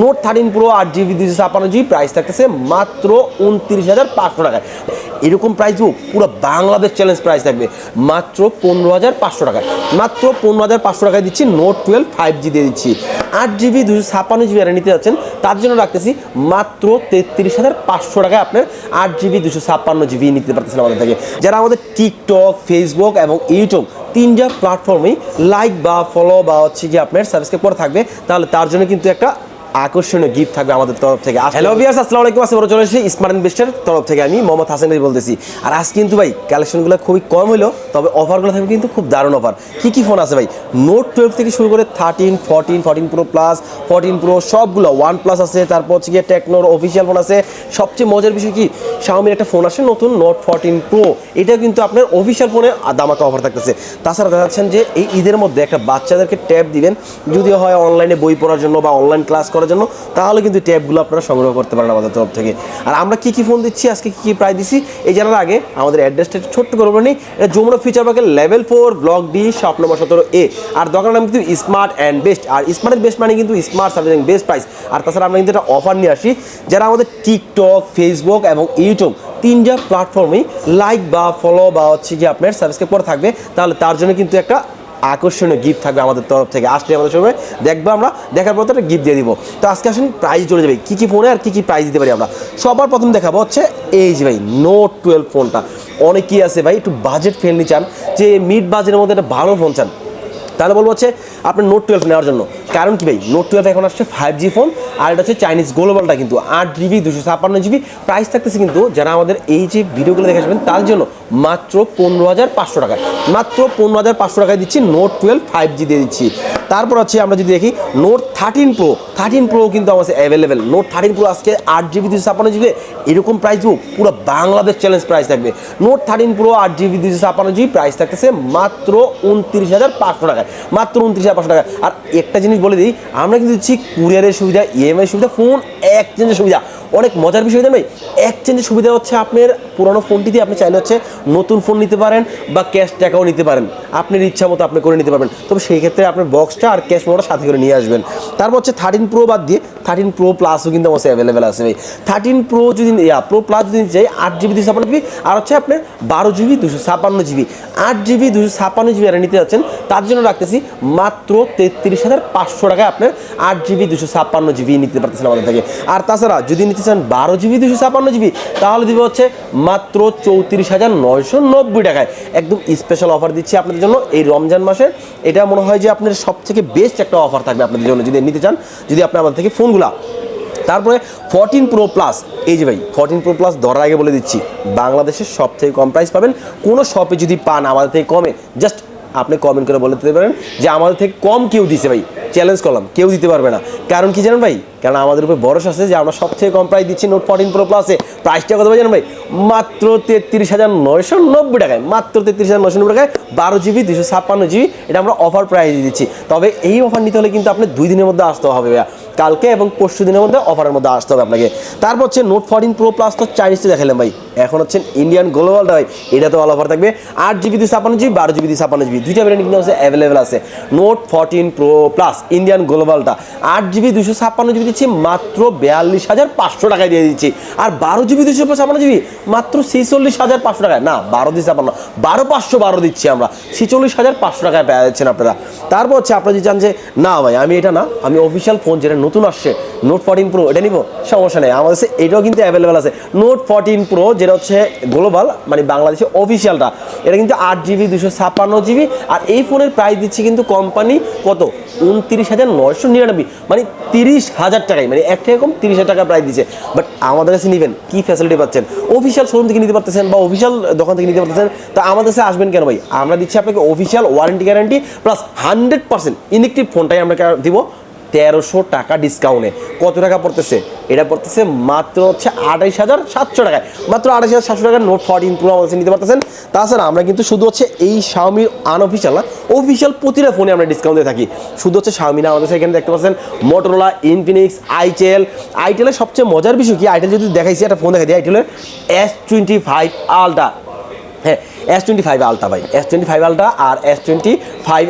Note thirteen Pro আট GB দুশো ছাপ্পান্ন জিবি প্রাইস থাকতেছে মাত্র উনত্রিশ হাজার পাঁচশো টাকায়। এরকম প্রাইস হোক পুরো বাংলাদেশ চ্যালেঞ্জ প্রাইস থাকবে, মাত্র পনেরো হাজার পাঁচশো টাকায়। মাত্র পনেরো হাজার পাঁচশো টাকায় দিচ্ছি, নোট টুয়েলভ ফাইভ জি দিয়ে দিচ্ছি। আট জিবি দুশো ছাপ্পান্ন জিবি নিতে যাচ্ছেন, তার জন্য রাখতেছি মাত্র তেত্রিশ হাজার পাঁচশো টাকায় আপনার আট জিবি দুশো ছাপ্পান্ন জিবি নিতে পারতেছেন আমাদের থেকে। যারা আমাদের টিকটক ফেসবুক এবং ইউটিউব তিনটা প্ল্যাটফর্মেই লাইক বা ফলো বা হচ্ছে কি আপনার সাবস্ক্রাইব করে থাকবে, তাহলে তার জন্য কিন্তু একটা আকর্ষণীয় গিফট থাকবে আমাদের তরফ থেকে। হ্যালো বিয়াস আসসালামু আলাইকুম আসসালামু চলে এসেছি স্মার্ট ইনভেস্টের তরফ থেকে। আমি মোহাম্মদ হাসান বলতেছি। আর আজ কিন্তু ভাই কালেকশনগুলো খুবই কম হলো তবে অফারগুলো থাকবে কিন্তু খুব দারুণ অফার কী কী ফোন আছে ভাই? নোট টুয়েলভ থেকে শুরু করে thirteen fourteen fourteen Pro plus fourteen Pro সবগুলো ওয়ান প্লাস আছে, তারপর হচ্ছে গিয়ে টেকনোর অফিসিয়াল ফোন আছে। সবচেয়ে মজার বিষয় কি? শাওমির একটা ফোন আসে, নতুন নোট ফোরটিন প্রো এটা কিন্তু আপনার অফিসিয়াল ফোনে দামাকা অফার থাকতেছে। তাছাড়া দেখা যাচ্ছেন যে এই ঈদের মধ্যে একটা বাচ্চাদেরকে ট্যাব দিবেন। যদি হয় অনলাইনে বই পড়ার জন্য বা অনলাইন ক্লাস করার জন্য, তাহলে কিন্তু ট্যাবগুলো আপনারা সংগ্রহ করতে পারেন আমাদের তরফ থেকে। আর আমরা কী কী ফোন দিচ্ছি, আজকে কী কী প্রাইস দিচ্ছি, এই জানার আগে আমাদের অ্যাড্রেসটা ছোট্ট করব নি এটা যমুনা ফিচার পার্কের level four block D shop number সতেরো এ আর দোকানের নাম কিন্তু স্মার্ট অ্যান্ড বেস্ট আর স্মার্টের বেস্ট মানে কিন্তু স্মার্ট সার্ভিস বেস্ট প্রাইস আর তাছাড়া আমরা কিন্তু একটা অফার নিয়ে আসি, যারা আমাদের টিকটক ফেসবুক এবং ইউটিউব তিনটা প্ল্যাটফর্মেই লাইক বা ফলো বা হচ্ছে কি আপনার সাবস্ক্রাইব করে থাকবে, তাহলে তার জন্য কিন্তু একটা আকর্ষণীয় গিফট থাকবে আমাদের তরফ থেকে। আসলে আমাদের সময় দেখব আমরা, দেখার পর একটা গিফট দিয়ে দিব। তো আজকে আসেন প্রাইজ চলে যাবে। কী কী ফোনে আর কী কী প্রাইজ দিতে পারি আমরা? সবার প্রথম দেখাবো হচ্ছে এই যে ভাই নোট টুয়েলভ ফোনটা অনেকেই আছে ভাই, একটু বাজেট ফ্রেন্ডলি চান, যে মিড বাজেটের মধ্যে একটা ভালো ফোন চান। তাহলে বলব হচ্ছে আপনার নোট টুয়েলভ নেওয়ার জন্য। কারণ কি ভাই? নোট টুয়েলভ এখন আসছে ফাইভ জি ফোন আর এটা হচ্ছে চাইনিজ গ্লোবালটা কিন্তু আট জিবি দুশো ছাপ্পান্ন জিবি প্রাইস থাকতেছে কিন্তু যারা আমাদের এই যে ভিডিওগুলো দেখে আসবেন, তার জন্য মাত্র পনেরো হাজার পাঁচশো টাকা মাত্র পনেরো হাজার পাঁচশো টাকায় দিচ্ছি নোট টুয়েলভ ফাইভ জি দিয়ে দিচ্ছি। তারপর হচ্ছে আমরা যদি দেখি Note thirteen Pro thirteen Pro কিন্তু আমার অ্যাভেলেবেল নোট থার্টিন প্রো আজকে আট জিবি দুশো ছাপ্পান্ন জিবি এরকম প্রাইস পুরো বাংলাদেশ চ্যালেঞ্জ প্রাইস থাকবে। নোট থার্টিন প্রো আট জিবি দুশো ছাপ্পান্ন জিবি প্রাইস থাকতেছে মাত্র উনত্রিশ হাজার পাঁচশো টাকায়। মাত্র উনত্রিশ হাজার পাঁচশো টাকা আর একটা জিনিস বলে দিই, আমরা কিন্তু দিচ্ছি কুরিয়ারের সুবিধা ইএমআই সুবিধা ফোন এক্সচেঞ্জের সুবিধা। অনেক মজার বিষয় ভাই? এক্সচেঞ্জের সুবিধা হচ্ছে আপনার পুরনো ফোনটি দিয়ে আপনি চাইলে হচ্ছে নতুন ফোন নিতে পারেন বা ক্যাশ টাকাও নিতে পারেন। আপনার ইচ্ছা মতো আপনি করে নিতে পারবেন। তবে সেই ক্ষেত্রে আপনার বক্সটা আর ক্যাশ মোটা সাথে করে নিয়ে আসবেন। তারপর হচ্ছে থার্টিন প্রো বাদ দিয়ে থার্টিন প্রো প্লাসও কিন্তু আমার অ্যাভেলেবেল আছে ভাই। থার্টিন প্রো যদি প্রো প্লাস যদি চাই, আট জিবি দুশো ছাপ্পান্ন জিবি আর হচ্ছে আপনার বারো জিবি দুশো ছাপ্পান্ন জিবি আট জিবি দুশো ছাপ্পান্ন জিবি আর নিতে যাচ্ছেন। তার জন্য রাখতেছি মাত্র তেত্রিশ হাজার পাঁচশো টাকায় আপনার আট জিবি দুশো ছাপ্পান্ন জিবি নিতে পারতেছেন আমাদের থেকে। আর তাছাড়া যদি নিতে চান বারো জিবি দুশো ছাপ্পান্ন জিবি তাহলে দিবে হচ্ছে মাত্র চৌত্রিশ হাজার নয়শো নব্বই টাকায়। একদম স্পেশাল অফার দিচ্ছি আপনাদের জন্য এই রমজান মাসে। এটা মনে হয় যে আপনার সব থেকে বেস্ট একটা অফার থাকবে আপনাদের জন্য যদি নিতে চান। যদি আপনি আমাদের থেকে ফোনগুলা তারপরে ফোরটিন প্রো প্লাস এই যে ভাই ফোরটিন প্রো প্লাস ধরার আগে বলে দিচ্ছি, বাংলাদেশের সব থেকে কম প্রাইস পাবেন। কোনো শপে যদি পান আমাদের থেকে কমে জাস্ট আপনি কমেন্ট করে বলে দিতে পারেন যে আমাদের থেকে কম কেউ দিছে ভাই। চ্যালেঞ্জ করলাম, কেউ দিতে পারবে না। কারণ কি জানেন ভাই? কারণ আমাদের উপরে ভরসা আছে যে আমরা সব থেকে কম প্রাইস দিচ্ছি নোট ফোরটিন প্রো প্লাসে প্রাইসটা কত জানেন ভাই? মাত্র তেত্রিশ হাজার নয়শো নব্বই টাকায়, মাত্র তেত্রিশ হাজার নয়শো নব্বই টাকায় বারো জিবি দুশো ছাপ্পান্ন জিবি এটা আমরা অফার প্রাইস দিচ্ছি। তবে এই অফার নিতে হলে কিন্তু আপনি দুই দিনের মধ্যে আসতে হবে ভাইয়া। কালকে এবং পরশু দিনের মধ্যে অফারের মধ্যে আসতে হবে আপনাকে। তারপর হচ্ছে নোট ফোরটিন প্রো প্লাস তো চাইনিজটা দেখালাম ভাই। এখন হচ্ছে ইন্ডিয়ান গ্লোবালটা ভাই, এটা তো অল অফার থাকবে। আট জিবি দুই ছাপ্পান্ন জিবি বারো জিবি দুই ছাপ্পান্ন জিবি দুইটা ভ্যারিয়েন্ট কিন্তু অ্যাভেলেবেল আছে। Note fourteen Pro plus Indian গ্লোবালটা আট জিবি দুশো ছাপ্পান্ন জিবি দিচ্ছি, মাত্র বিয়াল্লিশ হাজার পাঁচশো টাকায় দিয়ে দিচ্ছি। আর বারো জিবি দুশো ছাপ্পান্ন জিবি, মাত্র ছেচল্লিশ হাজার পাঁচশো টাকায়। না, বারো দুই ছাপ্পান্ন, বারো পাঁচশো বারো দিচ্ছি আমরা। ছেচল্লিশ হাজার পাঁচশো টাকায় পেয়ে যাচ্ছেন আপনারা। তারপর হচ্ছে আপনারা যদি চান যে, না ভাই, আমি এটা না, আমি অফিসিয়াল ফোন যেটা নতুন আসছে নোট ফোরটিন প্রো এটা নিব, সমস্যা নেই। আমাদের এটাও কিন্তু অ্যাভেলেবেল আছে। নোট ফোরটিন প্রো যেটা হচ্ছে গ্লোবাল মানে বাংলাদেশের অফিসিয়ালটা এটা কিন্তু আট জিবি দুশো ছাপ্পান্ন জিবি আর এই ফোনের প্রাইস দিচ্ছে কিন্তু কোম্পানি কত? উনত্রিশ হাজার নয়শো নিরানব্বই। মানে তিরিশ হাজার টাকায় মানে এক থেকে কম তিরিশ হাজার টাকা প্রাইস দিচ্ছে। বাট আমাদের কাছে নেবেন, কী ফ্যাসিলিটি পাচ্ছেন? অফিসিয়াল শোরুম থেকে নিতে পারতেছেন বা অফিসিয়াল দোকান থেকে নিতে পারতেছেন, তা আমাদের কাছে আসবেন কেন ভাই? আমরা দিচ্ছি আপনাকে official warranty guarantee plus hundred percent electric ফোনটাই আমরা দিব। তেরোশো টাকা ডিসকাউন্টে কত টাকা পড়তেছে? এটা পড়তেছে মাত্র হচ্ছে আঠাইশ হাজার সাতশো টাকায়। মাত্র আঠাইশ হাজার সাতশো টাকার নোট ফোরটিন প্রো আমাদের নিতে পারতেছেন। তাছাড়া আমরা কিন্তু শুধু হচ্ছে এই শাওমির আনঅফিসিয়াল না অফিসিয়াল প্রতিটা ফোনে আমরা ডিসকাউন্ট দিয়ে থাকি। শুধু হচ্ছে শাওমি না, আমাদের এখানে দেখতে পাচ্ছেন মোটরোলা ইনফিনিক্স আইটেল আইটেলের সবচেয়ে মজার বিষয় কি? আইটেল যদি দেখাইছি, একটা ফোন দেখা দিই আইটেলের এস টোয়েন্টি ফাইভ আলটা হ্যাঁ এস টোয়েন্টি ফাইভ আলটা ভাই এস টোয়েন্টি ফাইভ আলটা আর এস টোয়েন্টি ফাইভ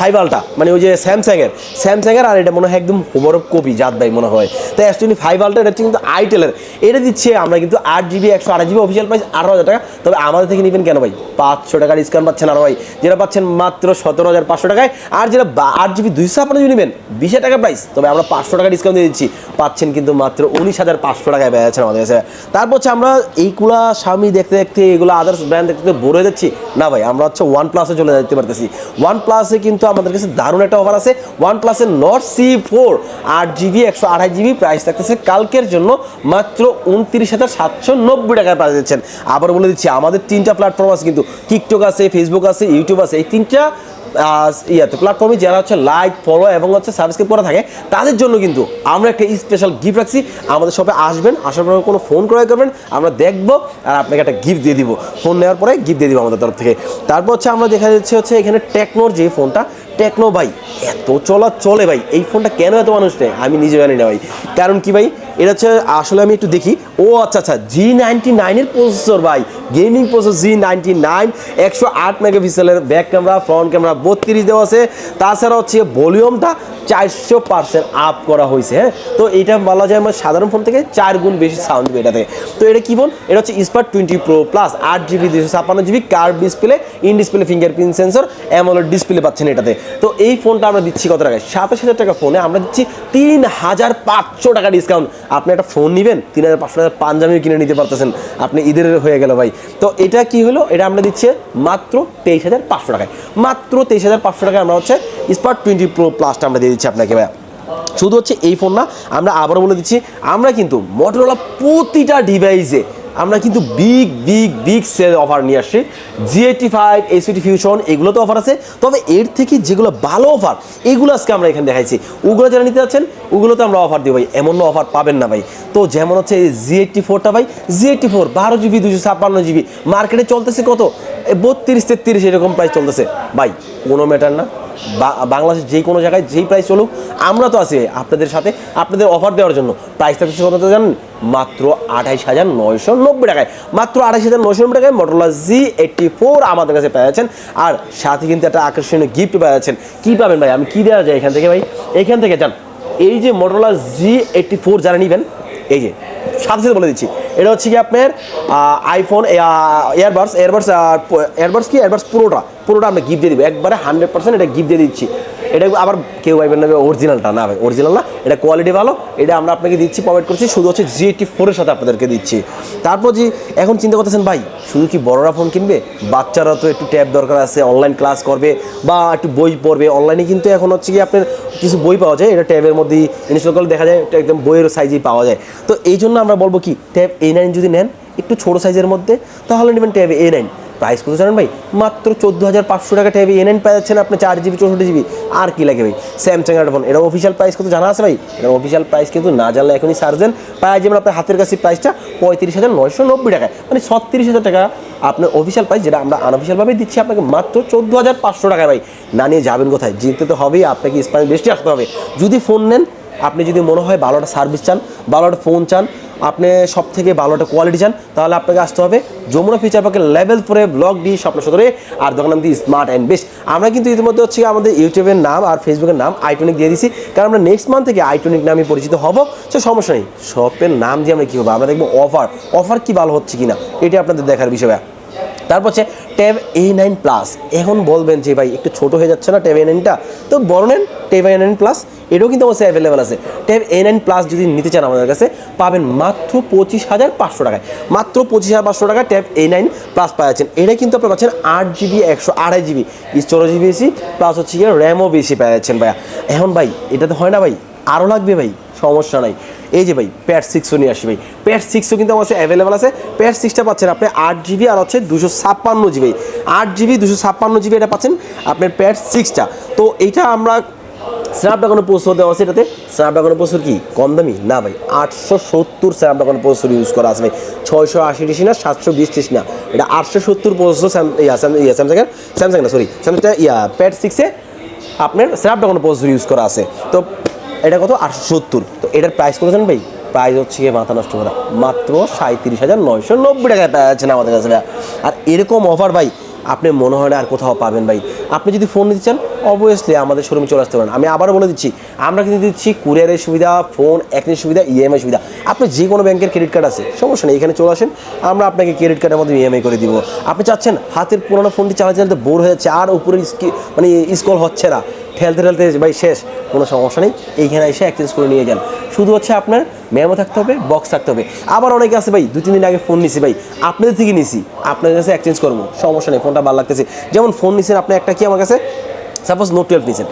ফাইভ আলটা মানে ওই যে স্যামসাংয়ের স্যামসাংয়ের আর এটা মনে হয় একদম ওভার কপি, জাত ভাই মনে হয়। তো এস টোয়েন্টি ফাইভ আলটা এটা হচ্ছে কিন্তু আইটেলের এটা দিচ্ছে আমরা কিন্তু আট জিবি একশো আট জিবি অফিসিয়াল প্রাইস আঠারো হাজার টাকা। তবে আমাদের থেকে নেবেন কেন ভাই? পাঁচশো টাকা ডিসকাউন্ট পাচ্ছেন আর ভাই। যেটা পাচ্ছেন মাত্র সতেরো হাজার পাঁচশো টাকায়। আর যেটা আট জিবি দুইশো আপনার যদি নেবেন, বিশ টাকা প্রাইস তবে আমরা পাঁচশো টাকা ডিসকাউন্ট দিয়ে দিচ্ছি। পাচ্ছেন কিন্তু মাত্র উনিশ হাজার পাঁচশো টাকায় পেয়েছেন আমাদের কাছে। তারপর হচ্ছে আমরা এইগুলা স্বামী দেখতে দেখতে, এগুলো আদার্স ব্র্যান্ড দেখতে দেখতে বোর হয়ে যাচ্ছি না ভাই, আমরা হচ্ছে ওয়ান প্লাসে চলে যেতে পারতেছি। ওয়ান প্লাসে কিন্তু আমাদের কাছে দারুণ একটা অফার আছে। ওয়ান প্লাসের নট সি ফোর আট জিবি একশো আড়াই জিবি প্রাইস থাকতেছে। কালকের জন্য মাত্র উনত্রিশ হাজার সাতশো নব্বই টাকায় পাওয়া দিচ্ছেন। আবার বলে দিচ্ছি, আমাদের তিনটা প্ল্যাটফর্ম আছে কিন্তু টিকটক আছে ফেসবুক আছে ইউটিউব আছে। এই তিনটা ইয়াতে প্ল্যাটফর্মে যারা হচ্ছে লাইক ফলো এবং হচ্ছে সাবস্ক্রাইব করা থাকে, তাদের জন্য কিন্তু আমরা একটা স্পেশাল গিফট রাখছি। আমাদের শপে আসবেন, আসার পর কোনো ফোন ক্রয় করবেন, আমরা দেখব আর আপনাকে একটা গিফট দিয়ে দিব। ফোন নেওয়ার পরে গিফট দিয়ে দিব আমাদের তরফ থেকে। তারপর হচ্ছে আমরা দেখা যাচ্ছে হচ্ছে এখানে টেকনোর যে ফোনটা টেকনো ভাই, এত চলা চলে ভাই, এই ফোনটা কেন এত মানুষ নেয়? আমি নিজে জানি না ভাই। কারণ কি ভাই, এটা হচ্ছে, আসলে আমি একটু দেখি। ও আচ্ছা আচ্ছা জি নাইনটি নাইনের প্রসেসর ভাই gaming processor G ninety nine একশো আট মেগাপিক্সেলের ব্যাক ক্যামেরা ফ্রন্ট ক্যামেরা বত্রিশ দেওয়া আছে। তাছাড়া হচ্ছে ভলিউমটা চারশো পার্সেন্ট আপ করা হয়েছে হ্যাঁ? তো এটা বলা যায় আমার সাধারণ ফোন থেকে চার গুণ বেশি সাউন্ড দেবে থেকে তো এটা কি ফোন এটা হচ্ছে স্পার্ট টোয়েন্টি প্রো প্লাস আট জিবি দুশো ছাপ্পান্ন GB curve display in display fingerprint sensor AMOLED display পাচ্ছেন এটাতে। তো এই ফোনটা আমরা দিচ্ছি কত টাকায়? সাতাশ হাজার টাকা ফোনে আমরা দিচ্ছি তিন হাজার পাঁচশো টাকা ডিসকাউন্ট আপনি একটা ফোন নেবেন, তিন হাজার পাঁচশো টাকা পাঞ্জাবিও কিনে নিতে পারতেছেন। আপনি ঈদের হয়ে গেল ভাই। তো এটা কি হলো? এটা আমরা দিচ্ছি মাত্র তেইশ হাজার পাঁচশো টাকায়। মাত্র তেইশ হাজার পাঁচশো টাকায় আমরা হচ্ছে স্পার্ট টোয়েন্টি প্রো প্লাসটা আমরা দিয়ে দিচ্ছি আপনাকে, ভাইয়া। শুধু হচ্ছে এই ফোন না, আমরা আবারও বলে দিচ্ছি, আমরা কিন্তু মোটরোলা প্রতিটা ডিভাইসে আমরা কিন্তু big big big sale offer নিয়ে আসছি। জিএটি ফাইভ এসিটি ফিউশন এগুলো তো অফার আছে। তবে এর থেকে যেগুলো ভালো অফার এগুলো আজকে আমরা এখানে দেখাইছি। ওগুলো যারা নিতে যাচ্ছেন, ওগুলোতে আমরা অফার দিই ভাই। এমন অফার পাবেন না ভাই। তো যেমন হচ্ছে জি এইটটি ফোরটা ভাই জি এইটটি ফোর বারো জিবি দুশো ছাপ্পান্ন জিবি মার্কেটে চলতেছে কত? বত্রিশ তেত্রিশ এরকম প্রাইস চলতেছে। ভাই, কোনো ম্যাটার না। বাংলাদেশের যে কোনো জায়গায় যেই প্রাইস চলুক, আমরা তো আছি আপনাদের সাথে আপনাদের অফার দেওয়ার জন্য। প্রাইস থাকছে কত জানেন? মাত্র আঠাইশ হাজার নয়শো নব্বই টাকায়। মাত্র আঠাইশ হাজার নয়শো নব্বই টাকায় মোটরলা জি এইটটি ফোর আমাদের কাছে পেয়ে যাচ্ছেন। আর সাথে কিন্তু একটা আকর্ষণীয় গিফট পেয়ে যাচ্ছেন। কী পাবেন ভাই? আমি কী দেওয়া যায় এখান থেকে ভাই? এখান থেকে যান। এই যে মোটরলা জি এইটটি ফোর যারা নেবেন, এই যে, সাথে সাথে বলে দিচ্ছি। এটা হচ্ছে কি আপনার আইফোন এয়ারবাডস এয়ারবাডস এয়ারবাডস কি? এয়ারবাডস পুরোটা। পুরোটা আমরা গিফট দিয়ে দিব। একবারে হান্ড্রেড পার্সেন্ট এটা গিফট দিয়ে দিচ্ছি। এটা আবার কেউ পাইবেন না অরিজিনালটা না ভাই অরিজিনাল না। এটা কোয়ালিটি ভালো। এটা আমরা আপনাকে দিচ্ছি প্রোভাইড করছি। শুধু হচ্ছে জি এইটটি ফোরের সাথে আপনাদেরকে দিচ্ছি। তারপর যে এখন চিন্তা করতেছেন, ভাই, শুধু কি বড়রা ফোন কিনবে? বাচ্চারা তো একটু ট্যাব দরকার আছে অনলাইন ক্লাস করবে বা একটু বই পড়বে। অনলাইনে কিন্তু এখন হচ্ছে কি আপনার কিছু বই পাওয়া যায়। এটা ট্যাবের মধ্যেই ইনস্টল করলে দেখা যায় একদম বইয়ের সাইজেই পাওয়া যায়। তো এই জন্য আমরা বলব কি ট্যাব এ নাইন যদি নেন, একটু ছোটো সাইজের মধ্যে, তাহলে নেবেন ট্যাব এ নাইন প্রাইস কত জানেন ভাই? মাত্র চোদ্দ হাজার পাঁচশো টাকা ট্যাবে এ নাইন পেয়ে যাচ্ছেন আপনি চার জিবি চৌষট্টি জিবি আর কি লাগে ভাই? স্যামসাং এর ফোন এটা অফিসিয়াল প্রাইস কত জানা আছে ভাই? এটা অফিসিয়াল প্রাইস কিন্তু না জানলে এখনই সার্জেন পাওয়া যাবেন আপনার হাতের কাছে প্রাইসটা পঁয়ত্রিশ হাজার নয়শো নব্বই টাকায়। মানে ছত্রিশ হাজার টাকা আপনার অফিসিয়াল প্রাইস যেটা আমরা আনঅফিসিয়ালভাবে দিচ্ছি আপনাকে মাত্র চোদ্দ হাজার পাঁচশো টাকায় ভাই। না নিয়ে যাবেন কোথায়? জিততে তো হবেই, আপনাকে স্পাইন বেশি আসতে হবে। যদি ফোন নেন, আপনি যদি মনে হয় ভালো একটা সার্ভিস চান ভালো একটা ফোন চান আপনি সব থেকে ভালো একটা কোয়ালিটি চান, তাহলে আপনাকে আসতে হবে যমুনা ফিচার পার্কের লেভেল ফোরে ব্লগ ডি স্বপ্ন সদরে আর দোকান নাম স্মার্ট অ্যান্ড বেস্ট আমরা কিন্তু ইতিমধ্যে হচ্ছে আমাদের ইউটিউবের নাম আর ফেসবুকের নাম আইটনিক দিয়ে দিছি কারণ আমরা নেক্সট মান্থ থেকে আইটনিক নামে পরিচিত হব। সে সমস্যা নেই শপের নাম দিয়ে আমরা কী হবে? আমরা দেখব অফার অফার কি ভালো হচ্ছে কিনা? এটি আপনাদের দেখার বিষয়। তারপর হচ্ছে ট্যাব এ নাইন প্লাস এখন বলবেন যে ভাই, একটু ছোটো হয়ে যাচ্ছে না ট্যাব এ নাইনটা তো বড় নেন, ট্যাব এ নাইন প্লাস এটাও কিন্তু অবশ্যই অ্যাভেলেবেল আছে। ট্যাব এ নাইন প্লাস যদি নিতে চান আমাদের কাছে, পাবেন মাত্র পঁচিশ হাজার পাঁচশো টাকায়। মাত্র পঁচিশ হাজার পাঁচশো টাকায় ট্যাব এ নাইন প্লাস পাচ্ছেন এটা কিন্তু আপনি পাচ্ছেন আট জিবি একশো আড়াই জিবি স্টোরেজ বেশি প্লাস হচ্ছে গিয়ে র্যামও বেশি পেয়ে যাচ্ছেন ভাইয়া। এখন ভাই, এটা তো হয় না ভাই। আরও লাগবে ভাই, সমস্যা নাই। এই যে ভাই প্যাড সিক্সও নিয়ে আসি ভাই। প্যাড সিক্সও কিন্তু আমার অ্যাভেলেবেল আছে। প্যাড সিক্সটা পাচ্ছেন আপনি আট জিবি আর হচ্ছে দুশো ছাপ্পান্ন জিবি আট জিবি দুশো ছাপ্পান্ন জিবি এটা পাচ্ছেন আপনার প্যাড সিক্সটা তো এইটা আমরা স্ন্যাপড্রাগনের প্রসেসর দেওয়া আছে এটাতে। স্ন্যাপড্রাগনের প্রসেসর কি? কম দামি? না ভাই, আটশো সত্তর স্ন্যাপড্রাগনের প্রসেসর ইউজ করা আছে ভাই। ছয়শো আশি টিসি না সাতশো বিশ টিসি না এটা আটশো সত্তর প্রসেসর ইয়া স্যাম স্যামসাংয়ের স্যামসাং না সরি স্যামসাংটা ইয়া প্যাড সিক্সে আপনার স্ন্যাপড্রাগনের প্রসেসর ইউজ করা আছে। তো এটা কত? আটশো সত্তর তো এটার প্রাইস কত জানেন ভাই? প্রাইস হচ্ছে গিয়ে মাথা নষ্ট করা মাত্র সাঁত্রিশ হাজার নয়শো নব্বই টাকা টাকায় পেয়েছেন আমাদের কাছে। আর এরকম অফার ভাই, আপনি মনে হয় না আর কোথাও পাবেন ভাই। আপনি যদি ফোন নিতে চান অবভিয়াসলি আমাদের শোরুমে চলে আসতে পারেন। আমি আবারও বলে দিচ্ছি, আমরা কিন্তু দিচ্ছি কুরিয়ারের সুবিধা ফোন একদিন সুবিধা ইএমআই সুবিধা। আপনি যে কোনো ব্যাংকের ক্রেডিট কার্ড আছে, সমস্যা নেই, এখানে চলে আসেন, আমরা আপনাকে ক্রেডিট কার্ডের মধ্যে ইএমআই করে দিব। আপনি চাচ্ছেন, হাতের পুরোনো ফোনটি চালাতে চালাতে বোর হয়ে যাচ্ছে, আর উপরে মানে স্কল হচ্ছে না। ঠেলতে ঠেলতে ভাই শেষ, কোনো সমস্যা নেই। এইখানে এসে এক্সচেঞ্জ করে নিয়ে যান। শুধু হচ্ছে আপনার মেমো থাকতে হবে বক্স থাকতে হবে। আবার অনেকে আছে ভাই দু তিন দিন আগে ফোন নিছি ভাই। আপনাদের থেকে নিছি আপনার কাছে এক্সচেঞ্জ করব, সমস্যা নেই ফোনটা ভালো লাগতেছে। যেমন ফোন নিছেন আপনি, একটা কি আমার কাছে? সাপোজ নোট টুয়েলভ নিছেন।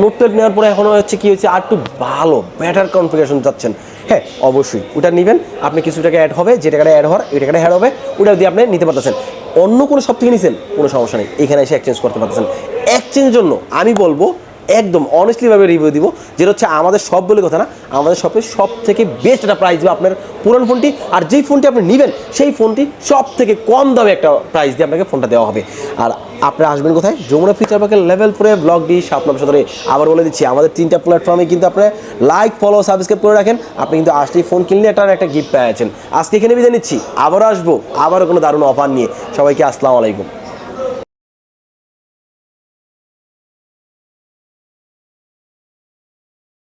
নোট টুয়েলভ নেওয়ার পরে এখন হচ্ছে কী হচ্ছে, আর একটু ভালো বেটার কনফিগারেশন চাচ্ছেন। হ্যাঁ অবশ্যই, ওটা নেবেন। আপনি কিছু টাকা অ্যাড হবে, যে টাকাটা অ্যাড হওয়ার ওই টাকাটা অ্যাড হবে, ওটা দিয়ে আপনি নিতে পারতেছেন। অন্য কোনো সব থেকে নিছেন, কোনো সমস্যা নেই। এখানে এসে এক্সচেঞ্জ করতে পারতেছেন। এক্সচেঞ্জের জন্য আমি বলব একদম অনেস্টলিভাবে রিভিউ দিব, যেটা হচ্ছে আমাদের সব বলে কথা না, আমাদের শপে সব থেকে বেস্ট একটা প্রাইস দেবে আপনার পুরান ফোনটি, আর যেই ফোনটি আপনি নেবেন, সেই ফোনটি সব থেকে কম দামে একটা প্রাইস দিয়ে আপনাকে ফোনটা দেওয়া হবে। আর আপনি আসবেন কোথায়? যমুনা ফিচার পার্কের লেভেল পরে ব্লগ ডি সাপনাম সদরে আবার বলে দিচ্ছি, আমাদের তিনটা প্ল্যাটফর্মে কিন্তু আপনি লাইক ফলো সাবস্ক্রাইব করে রাখেন। আপনি কিন্তু আসলেই ফোন কিনলে একটা একটা গিফট পেয়েছেন আজকে এখানে বিদায় নিচ্ছি, আবারও আসব, আবারও কোনো দারুণ অফার নিয়ে। সবাইকে আসসালামু আলাইকুম।